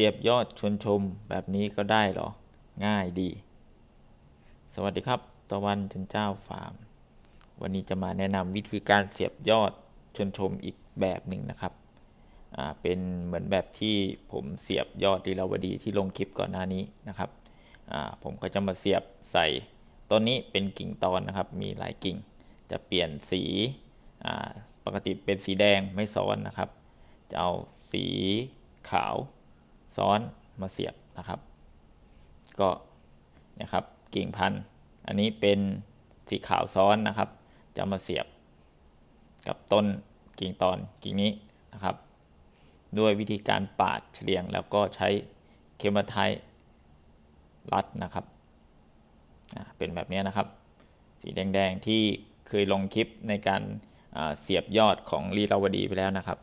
สียบยอดชวนชมแบบนี้ก็ได้เหรอ ง่ายดี สวัสดีครับตะวันจันเจ้าฟาร์ม วันนี้จะมาแนะนำวิธีการเสียบยอดชวนชมอีกแบบหนึ่งนะครับ เป็นเหมือนแบบที่ผมเสียบยอดดีลาวดีที่ลงคลิปก่อนหน้านี้นะครับ ผมก็จะมาเสียบใส่ต้นนี้เป็นกิ่งตอนนะครับ มีหลายกิ่ง จะเปลี่ยนสีปกติเป็นสีแดงไม่ซ้อนนะครับ จะเอาสีขาว ซ้อนมาเสียบนะครับ ก็นะครับกิ่งพันธุ์อันนี้เป็นสีขาวซ้อนนะครับ จะมาเสียบกับต้นกิ่งตอนกิ่งนี้นะครับ ด้วยวิธีการปาดเฉลียง แล้วก็ใช้เคมาไทยรัดนะครับเป็นแบบนี้นะครับ สีแดงๆที่เคยลงคลิปในการเสียบยอดของลีลาวดีไปแล้วนะครับ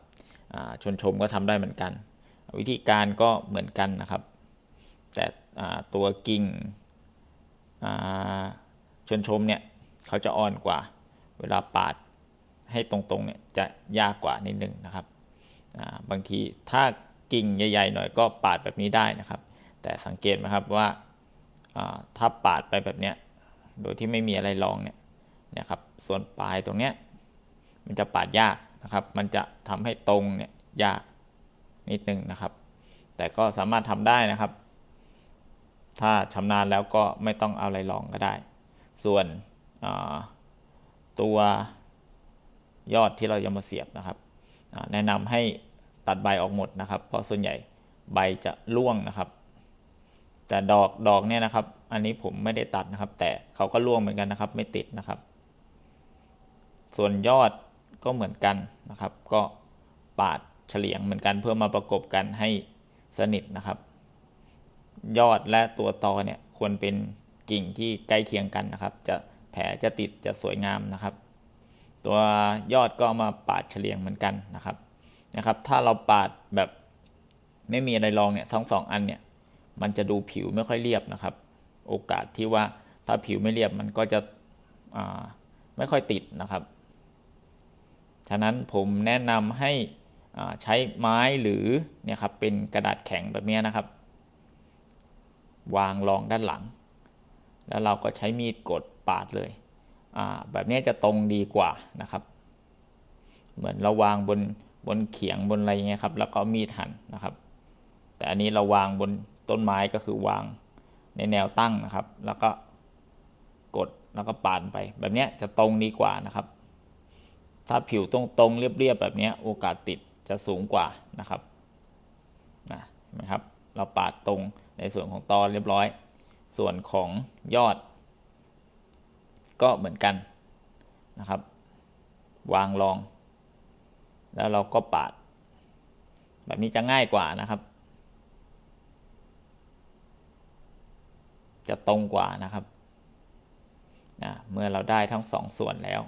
ชนชมก็ทำได้เหมือนกัน วิธีการก็เหมือนกันนะครับ แต่ตัวกิ่งชนชมเนี่ยเขาจะอ่อนกว่า เวลาปาดให้ตรงๆเนี่ยจะยากกว่านิดนึงนะครับาบางทีถ้ากิ่งใหญ่ ๆ หน่อยก็ปาดแบบนี้ได้นะครับ แต่สังเกตไหมครับว่าาถ้าปาดไปแบบเนี้ยโดยที่ไม่มีอะไรรองเนี่ยนี่ยครับส่วนปลายตรงเนี้ยมันจะปาดยากนะครับ มันจะทำให้ตรงเนี่ยยาก นิดนึงนะครับ แต่ก็สามารถทำได้นะครับ ถ้าชำนาญแล้วก็ไม่ต้องเอาอะไรรองก็ได้ ส่วนตัวยอดที่เราจะมาเสียบนะครับ แนะนำให้ตัดใบออกหมดนะครับ เพราะส่วนใหญ่ใบจะร่วงนะครับ แต่ดอกดอกเนี่ยนะครับ อันนี้ผมไม่ได้ตัดนะครับ แต่เขาก็ร่วงเหมือนกันนะครับ ไม่ติดนะครับ ส่วนยอดก็เหมือนกันนะครับ ก็ปาด เฉลียงเหมือนกันเพื่อมาประกบกันให้สนิทนะครับ ยอดและตัวตอเนี่ยควรเป็นกิ่งที่ใกล้เคียงกันนะครับ จะแผลจะติดจะสวยงามนะครับ ตัวยอดก็มาปาดเฉลียงเหมือนกันนะครับนะครับ ถ้าเราปาดแบบไม่มีอะไรรองเนี่ยทั้งสองอันเนี่ยมันจะดูผิวไม่ค่อยเรียบนะครับ โอกาสที่ว่าถ้าผิวไม่เรียบมันก็จะไม่ค่อยติดนะครับ ฉะนั้นผมแนะนำให้ ใช้ไม้หรือเนี่ยครับเป็นกระดาษแข็งแบบนี้นะครับ วางรองด้านหลัง แล้วเราก็ใช้มีดกดปาดเลยแบบนี้จะตรงดีกว่านะครับ เหมือนเราวางบนบนเขียงบนอะไรเงี้ยครับแล้วก็มีดหั่นนะครับ แต่อันนี้เราวางบนต้นไม้ก็คือวางในแนวตั้งนะครับ แล้วก็กดแล้วก็ปาดไป แบบนี้จะตรงดีกว่านะครับ ถ้าผิวตรงๆเรียบๆแบบนี้โอกาสติด จะสูงกว่านะครับนะเห็นไหมครับ เราปาดตรงในส่วนของตอเรียบร้อย ส่วนของยอด ก็เหมือนกันนะครับ วางรอง แล้วเราก็ปาด แบบนี้จะง่ายกว่านะครับ จะตรงกว่านะครับนะเมื่อเราได้ทั้งสองส่วนแล้ว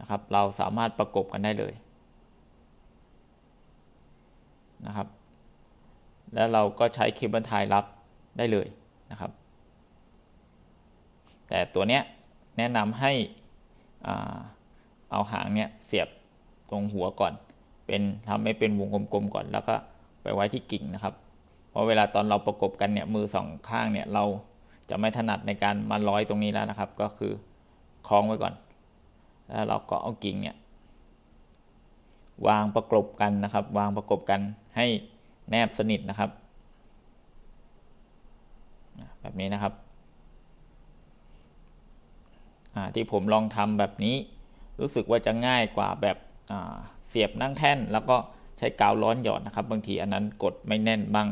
นะครับ เราสามารถประกบกันได้เลย นะครับ แล้วเราก็ใช้เคเบิลไทยรับได้เลยนะครับ แต่ตัวเนี้ยแนะนำให้เอาหางเนี้ยเสียบตรงหัวก่อน เป็นทำให้เป็นวงกลมๆก่อน แล้วก็ไปไว้ที่กิ่งนะครับ เพราะเวลาตอนเราประกบกันเนี่ยมือสองข้างเนี่ยเราจะไม่ถนัดในการมาร้อยตรงนี้แล้วนะครับ ก็คือคล้องไว้ก่อน แล้วเราก็เอากิ่งเนี่ย วางประกบกันนะครับ วางประกบกันให้แนบสนิทนะครับ แบบนี้นะครับที่ผมลองทำแบบนี้ รู้สึกว่าจะง่ายกว่าแบบเสียบนั่งแท่น แล้วก็ใช้กาวร้อนหยอดนะครับ บางทีอันนั้นกดไม่แน่นบ้าง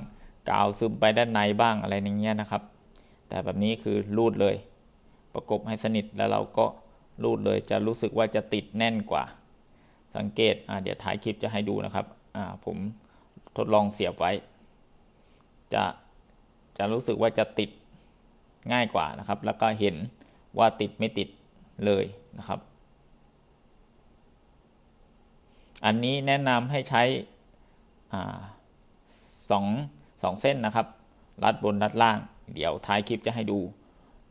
กาวซึมไปด้านในบ้างอะไรอย่างเงี้ยนะครับ แต่แบบนี้คือรูดเลย ประกบให้สนิทแล้วเราก็รูดเลยจะรู้สึกว่าจะติดแน่นกว่า สังเกตเดี๋ยวถ่ายคลิปจะให้ดูนะครับผมทดลองเสียบไว้ จะจะรู้สึกว่าจะติดง่ายกว่านะครับ แล้วก็เห็นว่าติดไม่ติดเลยนะครับ อันนี้แนะนำให้ใช้สองสองเส้นนะครับ รัดบนรัดล่าง เดี๋ยวท้ายคลิปจะให้ดู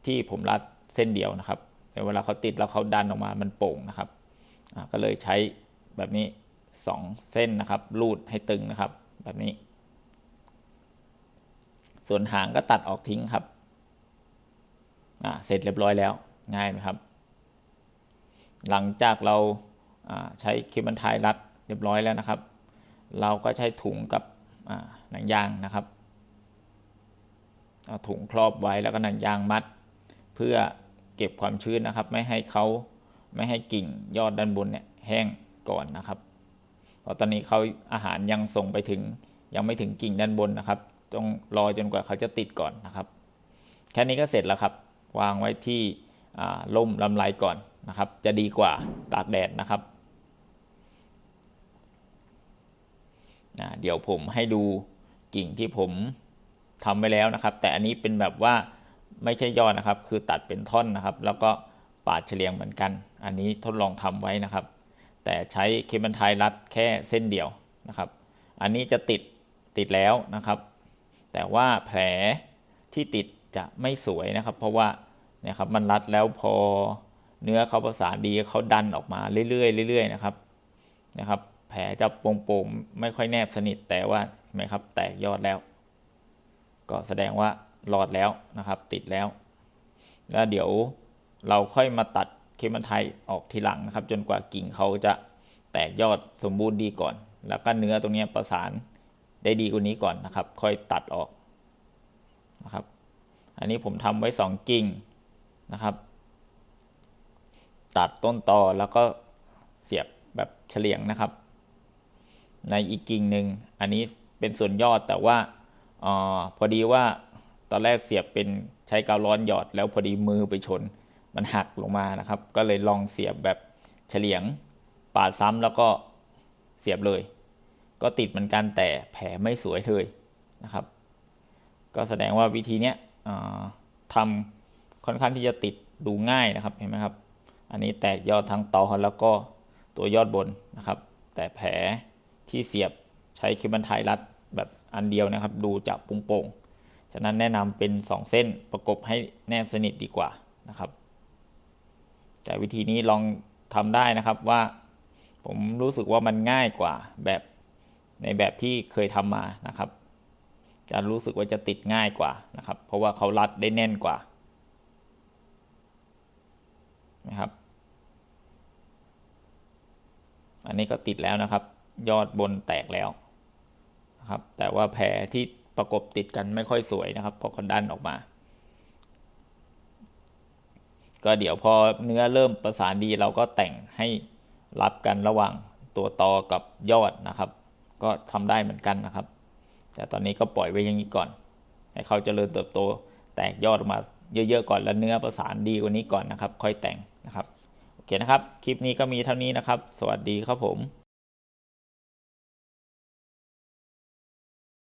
ที่ผมรัดเส้นเดียวนะครับเวลาเขาติดแล้วเขาดันออกมามันโป่งนะครับก็เลยใช้ แบบนี้ 2 เส้นนะครับ รูดให้ตึงนะครับ แบบนี้ ส่วนหางก็ตัดออกทิ้งครับอ่าเสร็จเรียบร้อยแล้วง่ายไหมครับ หลังจากเราาใช้คลิปบรรทายรัดเรียบร้อยแล้วนะครับ เราก็ใช้ถุงกับหนังยางนะครับเอาถุงครอบไว้แล้วก็หนังยางมัด เพื่อเก็บความชื้นนะครับ ไม่ให้เขาไม่ให้กิ่งยอดด้านบนเนี่ยแห้ง ก่อนนะครับเพราะตอนนี้เขาอาหารยังส่งไปถึงยังไม่ถึงกิ่งด้านบนนะครับ ต้องรอจนกว่าเขาจะติดก่อนนะครับ แค่นี้ก็เสร็จแล้วครับ วางไว้ที่อ่าล่มลำไรก่อนนะครับ จะดีกว่าตากแดดนะครับเดี๋ยวผมให้ดูกิ่งที่ผมทำไว้แล้วนะครับ แต่อันนี้เป็นแบบว่าไม่ใช่ยอดนะครับ คือตัดเป็นท่อนนะครับ แล้วก็ปาดเฉลียงเหมือนกัน อันนี้ทดลองทำไว้นะครับ แต่ใช้เคมันไทยรัดแค่เส้นเดียวนะครับ อันนี้จะติดติดแล้วนะครับ แต่ว่าแผลที่ติดจะไม่สวยนะครับ เพราะว่าเนี่ยครับมันรัดแล้วพอเนื้อเขาประสานดีเขาดันออกมาเรื่อยๆเรื่อยๆนะครับนะครับ แผลจะโป่งๆไม่ค่อยแนบสนิทแต่ว่าเห็นไหมครับ แตกยอดแล้ว ก็แสดงว่ารอดแล้วนะครับ ติดแล้ว แล้วเดี๋ยวเราค่อยมาตัด เคมันไทยออกทีหลังนะครับ จนกว่ากิ่งเขาจะแตกยอดสมบูรณ์ดีก่อน แล้วก็เนื้อตรงนี้ประสานได้ดีกว่านี้ก่อนนะครับ ค่อยตัดออกนะครับ อันนี้ผมทำไว้สองกิ่งนะครับ ตัดต้นตอแล้วก็เสียบแบบเฉลียงนะครับ ในอีกกิ่งหนึ่งอันนี้เป็นส่วนยอดแต่ว่าออพอดีว่าตอนแรกเสียบเป็นใช้กาวร้อนหยอดแล้วพอดีมือไปชน มันหักลงมานะครับ ก็เลยลองเสียบแบบเฉลียงปาดซ้ำแล้วก็เสียบเลย ก็ติดเหมือนกันแต่แผลไม่สวยเลยนะครับ ก็แสดงว่าวิธีเนี้ยทำค่อนข้างที่จะติดดูง่ายนะครับเห็นไหมครับ อันนี้แตกยอดทั้งตอแล้วก็ตัวยอดบนนะครับ แต่แผลที่เสียบใช้คลิปบรรทายรัดแบบอันเดียวนะครับ ดูจะปุงโป่งฉะนั้นแนะนำเป็น 2 เส้นประกบให้แนบสนิทดีกว่านะครับ แต่วิธีนี้ลองทำได้นะครับว่า ผมรู้สึกว่ามันง่ายกว่าแบบในแบบที่เคยทำมานะครับ จะรู้สึกว่าจะติดง่ายกว่านะครับ เพราะว่าเขารัดได้แน่นกว่านะครับ อันนี้ก็ติดแล้วนะครับ ยอดบนแตกแล้วนะครับ แต่ว่าแผลที่ประกบติดกันไม่ค่อยสวยนะครับพอเขาดันออกมา ก็เดี๋ยวพอเนื้อเริ่มประสานดีเราก็แต่งให้รับกันระหว่างตัวตอกับยอดนะครับ ก็ทำได้เหมือนกันนะครับ แต่ตอนนี้ก็ปล่อยไว้อย่างนี้ก่อน ให้เขาเจริญเติบโต แตกยอดออกมาเยอะๆก่อนแล้วเนื้อประสานดีกว่านี้ก่อนนะครับ ค่อยแต่งนะครับโอเคนะครับ คลิปนี้ก็มีเท่านี้นะครับ สวัสดีครับผม